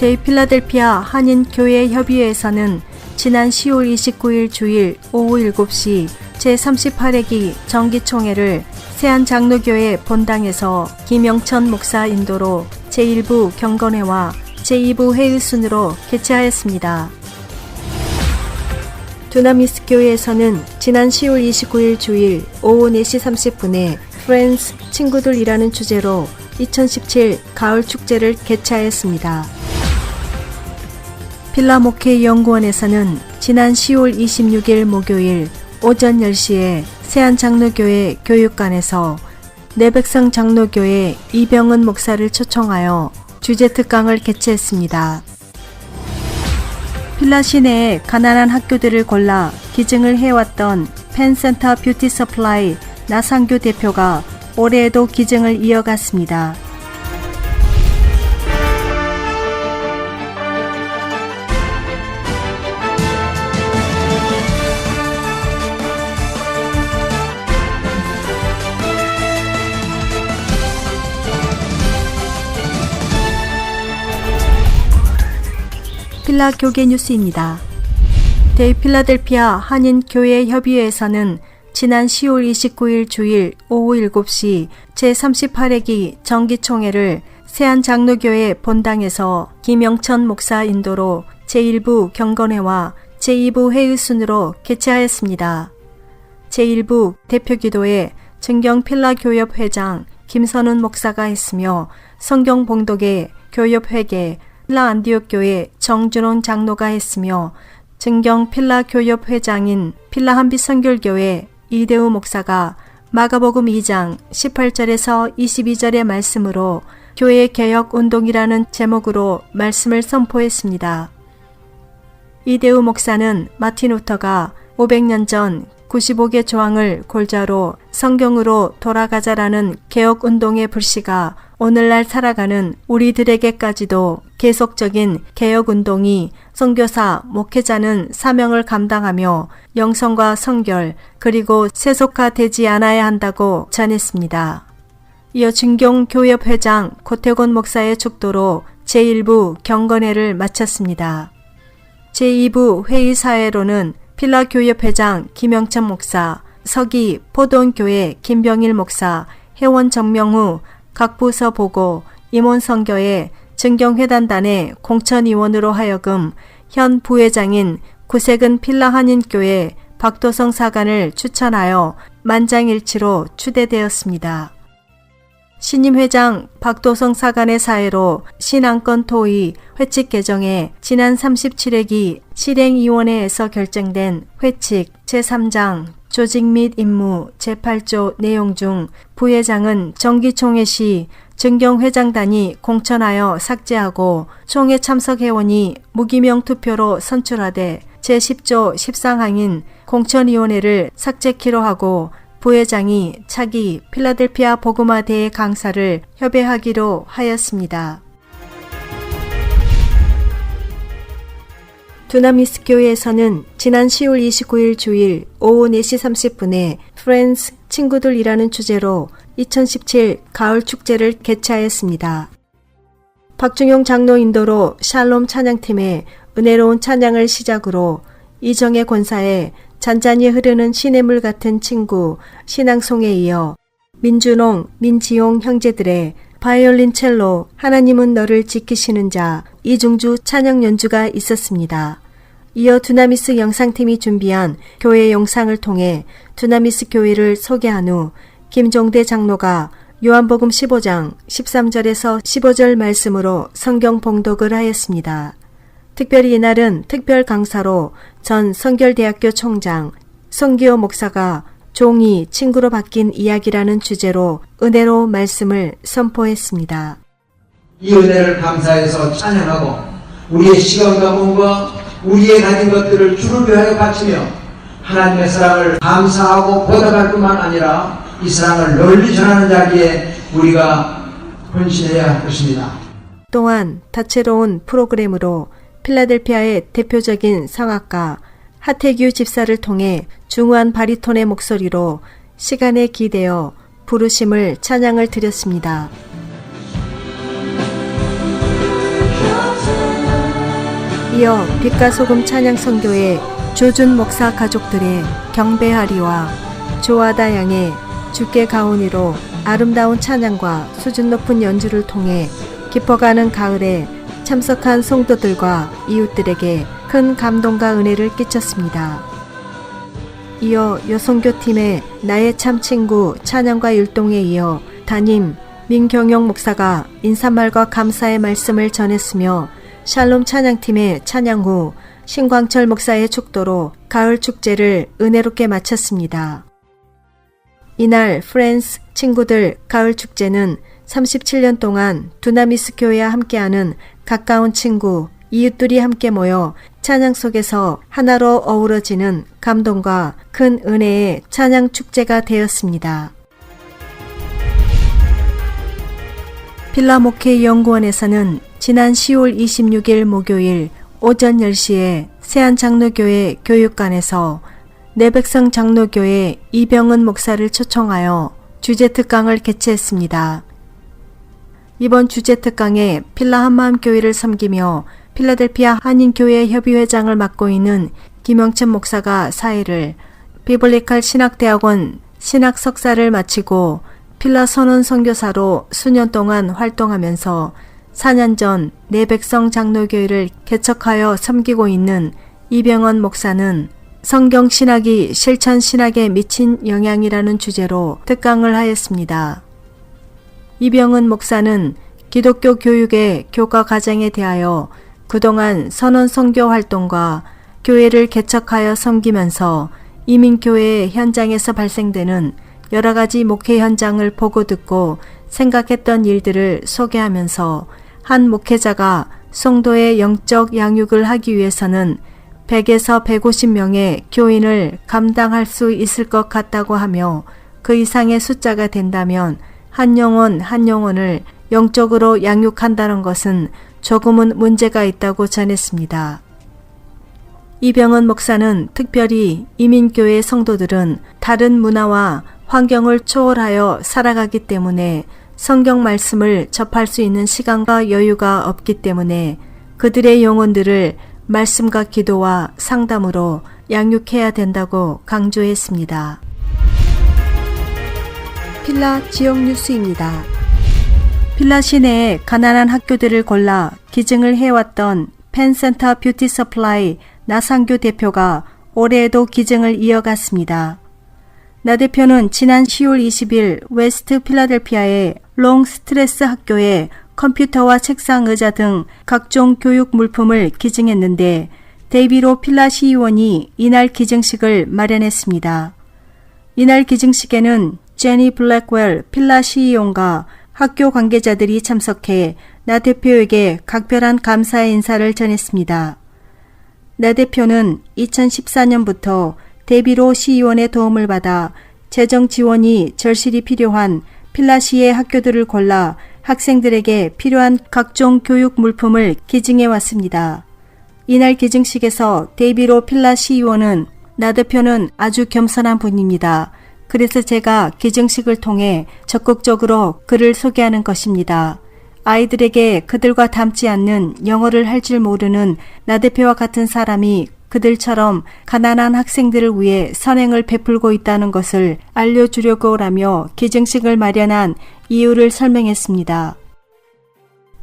데이필라델피아 한인교회 협의회에서는 지난 10월 29일 주일 오후 7시 제38회기 정기총회를 세안장로교회 본당에서 김영천 목사 인도로 제1부 경건회와 제2부 회의 순으로 개최하였습니다. 두나미스 교회에서는 지난 10월 29일 주일 오후 4시 30분에 프렌즈 친구들이라는 주제로 2017 가을 축제를 개최하였습니다. 필라모케 연구원에서는 지난 10월 26일 목요일 오전 10시에 세안장로교회 교육관에서 내백성 장로교회 이병은 목사를 초청하여 주제 특강을 개최했습니다. 필라 시내의 가난한 학교들을 골라 기증을 해왔던 펜센터 뷰티 서플라이 나상규 대표가 올해에도 기증을 이어갔습니다. 필라 교계 뉴스입니다. 데이필라델피아 한인교회 협의회에서는 지난 10월 29일 주일 오후 7시 제38회기 정기총회를 세안장로교회 본당에서 김영천 목사 인도로 제1부 경건회와 제2부 회의 순으로 개최하였습니다. 제1부 대표기도에 증경필라교협 회장 김선훈 목사가 했으며 성경봉독에 교협회계 필라 안디옥 교회 정준원 장로가 했으며 증경 필라 교협 회장인 필라 한빛 선결교회 이대우 목사가 마가복음 2장 18절에서 22절의 말씀으로 교회 개혁 운동이라는 제목으로 말씀을 선포했습니다. 이대우 목사는 마틴 루터가 500년 전 95개 조항을 골자로 성경으로 돌아가자라는 개혁 운동의 불씨가 오늘날 살아가는 우리들에게까지도 계속적인 개혁 운동이 선교사, 목회자는 사명을 감당하며 영성과 성결 그리고 세속화되지 않아야 한다고 전했습니다. 이어 진경 교협 회장 고태곤 목사의 축도로 제1부 경건회를 마쳤습니다. 제2부 회의 사회로는 필라 교협 회장 김영천 목사, 서기 포동교회 김병일 목사, 회원 정명후 각 부서 보고 임원 선교의 증경회단단의 공천위원으로 하여금 현 부회장인 구색은 필라 한인교회 박도성 사관을 추천하여 만장일치로 추대되었습니다. 신임 회장 박도성 사관의 사회로 신안건 토의 회칙 개정에 지난 37회기 실행위원회에서 결정된 회칙 제3장 조직 및 임무 제8조 내용 중 부회장은 정기총회 시 증경회장단이 공천하여 삭제하고 총회 참석 회원이 무기명 투표로 선출하되 제10조 10상항인 공천위원회를 삭제키로 하고 부회장이 차기 필라델피아 대회 강사를 협회하기로 하였습니다. 두나미스 교회에서는 지난 10월 29일 주일 오후 4시 30분에 프렌즈 친구들이라는 주제로 2017 가을 축제를 개최하였습니다. 박중용 장로 인도로 샬롬 찬양팀의 은혜로운 찬양을 시작으로 이정의 권사의 잔잔히 흐르는 시냇물 같은 친구 신앙송에 이어 민준홍, 민지용 형제들의 바이올린 첼로 하나님은 너를 지키시는 자 이중주 찬양 연주가 있었습니다. 이어 두나미스 영상팀이 준비한 교회 영상을 통해 두나미스 교회를 소개한 후 김종대 장로가 요한복음 15장 13절에서 15절 말씀으로 성경 봉독을 하였습니다. 특별히 이날은 특별 강사로 전 성결대학교 총장 성기호 목사가 종이 친구로 바뀐 이야기라는 주제로 은혜로 말씀을 선포했습니다. 이 은혜를 감사해서 찬양하고 우리의 시간과 몸과 우리의 가진 것들을 주를 위하여 바치며 하나님의 사랑을 감사하고 보답할 뿐만 아니라 이 사랑을 널리 전하는 자리에 우리가 헌신해야 할 것입니다. 또한 다채로운 프로그램으로 필라델피아의 대표적인 성악가 하태규 집사를 통해 중후한 바리톤의 목소리로 시간에 기대어 부르심을 찬양을 드렸습니다. 이어 빛과 소금 찬양 선교회 조준 목사 가족들의 경배하리와 조아다 양의 주께 가오니로 아름다운 찬양과 수준 높은 연주를 통해 깊어가는 가을에 참석한 성도들과 이웃들에게 큰 감동과 은혜를 끼쳤습니다. 이어 여성교팀의 나의 참 친구 찬양과 율동에 이어 담임 민경영 목사가 인사말과 감사의 말씀을 전했으며 샬롬 찬양팀의 찬양 후 신광철 목사의 축도로 가을 축제를 은혜롭게 마쳤습니다. 이날 프렌스 친구들 가을 축제는 37년 동안 두나미스 교회와 함께하는 가까운 친구, 이웃들이 함께 모여 찬양 속에서 하나로 어우러지는 감동과 큰 은혜의 찬양 축제가 되었습니다. 필라 목회 연구원에서는 지난 10월 26일 목요일 오전 10시에 세안 장로교회 교육관에서 내백성 장로교회 이병은 목사를 초청하여 주제 특강을 개최했습니다. 이번 주제 특강에 필라 한마음 교회를 섬기며 필라델피아 한인교회 협의회장을 맡고 있는 김영천 목사가 사회를 비블리칼 신학대학원 신학 석사를 마치고 필라 선원 선교사로 수년 동안 활동하면서 4년 전 내백성 장로교회를 개척하여 섬기고 있는 이병헌 목사는 성경 신학이 실천 신학에 미친 영향이라는 주제로 특강을 하였습니다. 이병은 목사는 기독교 교육의 교과 과정에 대하여 그동안 선언 선교 활동과 교회를 개척하여 섬기면서 이민교회 현장에서 발생되는 여러 가지 목회 현장을 보고 듣고 생각했던 일들을 소개하면서 한 목회자가 성도의 영적 양육을 하기 위해서는 100에서 150명의 교인을 감당할 수 있을 것 같다고 하며 그 이상의 숫자가 된다면 한 영혼 한 영혼을 영적으로 양육한다는 것은 조금은 문제가 있다고 전했습니다. 이병헌 목사는 특별히 이민교회 성도들은 다른 문화와 환경을 초월하여 살아가기 때문에 성경 말씀을 접할 수 있는 시간과 여유가 없기 때문에 그들의 영혼들을 말씀과 기도와 상담으로 양육해야 된다고 강조했습니다. 필라 지역 뉴스입니다. 필라 시내의 가난한 학교들을 골라 기증을 해왔던 펜센터 뷰티 서플라이 나상규 대표가 올해에도 기증을 이어갔습니다. 나 대표는 지난 10월 20일 웨스트 필라델피아의 롱 스트레스 학교에 컴퓨터와 책상 의자 등 각종 교육 물품을 기증했는데 데이비로 필라 시의원이 이날 기증식을 마련했습니다. 이날 기증식에는 제니 블랙웰 필라 시의원과 학교 관계자들이 참석해 나 대표에게 각별한 감사의 인사를 전했습니다. 나 대표는 2014년부터 데비로 시의원의 도움을 받아 재정 지원이 절실히 필요한 필라시의 학교들을 골라 학생들에게 필요한 각종 교육 물품을 기증해 왔습니다. 이날 기증식에서 데이비로 필라 시 의원은 나 대표는 아주 겸손한 분입니다. 그래서 제가 기증식을 통해 적극적으로 그를 소개하는 것입니다. 아이들에게 그들과 닮지 않는 영어를 할 줄 모르는 나 대표와 같은 사람이 그들처럼 가난한 학생들을 위해 선행을 베풀고 있다는 것을 알려주려고 라며 기증식을 마련한 이유를 설명했습니다.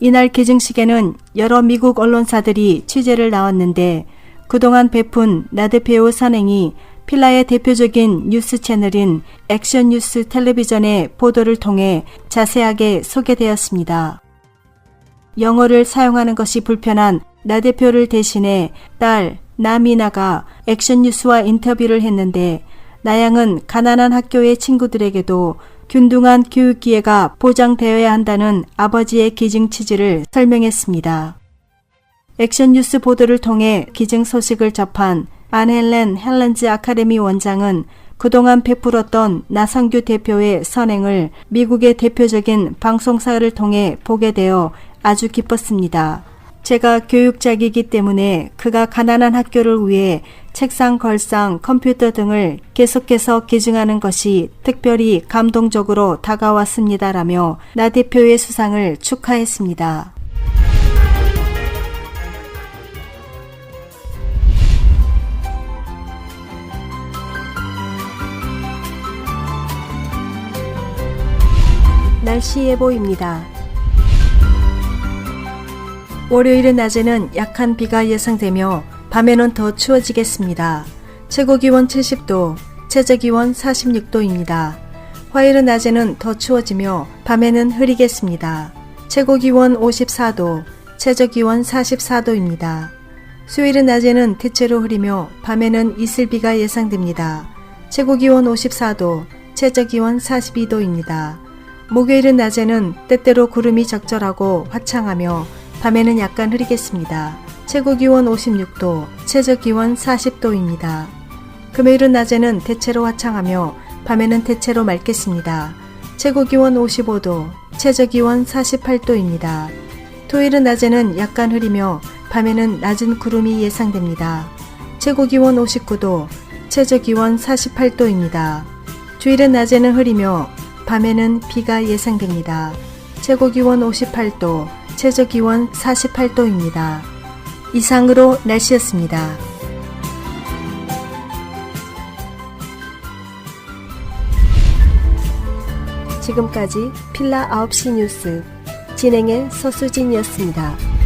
이날 기증식에는 여러 미국 언론사들이 취재를 나왔는데 그동안 베푼 나 대표의 선행이 필라의 대표적인 뉴스 채널인 액션 뉴스 텔레비전의 보도를 통해 자세하게 소개되었습니다. 영어를 사용하는 것이 불편한 나 대표를 대신해 딸 나미나가 액션 뉴스와 인터뷰를 했는데 나양은 가난한 학교의 친구들에게도 균등한 교육 기회가 보장되어야 한다는 아버지의 기증 취지를 설명했습니다. 액션 뉴스 보도를 통해 기증 소식을 접한 안헬렌 헬렌즈 아카데미 원장은 그동안 베풀었던 나성규 대표의 선행을 미국의 대표적인 방송사를 통해 보게 되어 아주 기뻤습니다. 제가 교육자이기 때문에 그가 가난한 학교를 위해 책상, 걸상, 컴퓨터 등을 계속해서 기증하는 것이 특별히 감동적으로 다가왔습니다라며 나 대표의 수상을 축하했습니다. 날씨 예보입니다. 월요일은 낮에는 약한 비가 예상되며 밤에는 더 추워지겠습니다. 최고 기온 70도, 최저 기온 46도입니다. 화요일은 낮에는 더 추워지며 밤에는 흐리겠습니다. 최고 기온 54도, 최저 기온 44도입니다. 수요일은 낮에는 대체로 흐리며 밤에는 이슬비가 예상됩니다. 최고 기온 54도, 최저 기온 42도입니다. 목요일은 낮에는 때때로 구름이 적절하고 화창하며 밤에는 약간 흐리겠습니다. 최고 기온 56도, 최저 기온 40도입니다. 금요일은 낮에는 대체로 화창하며 밤에는 대체로 맑겠습니다. 최고 기온 55도, 최저 기온 48도입니다. 토요일은 낮에는 약간 흐리며 밤에는 낮은 구름이 예상됩니다. 최고 기온 59도, 최저 기온 48도입니다. 주일은 낮에는 흐리며 밤에는 비가 예상됩니다. 최고 기온 58도, 최저 기온 48도입니다. 이상으로 날씨였습니다. 지금까지 필라 9시 뉴스 진행의 서수진이었습니다.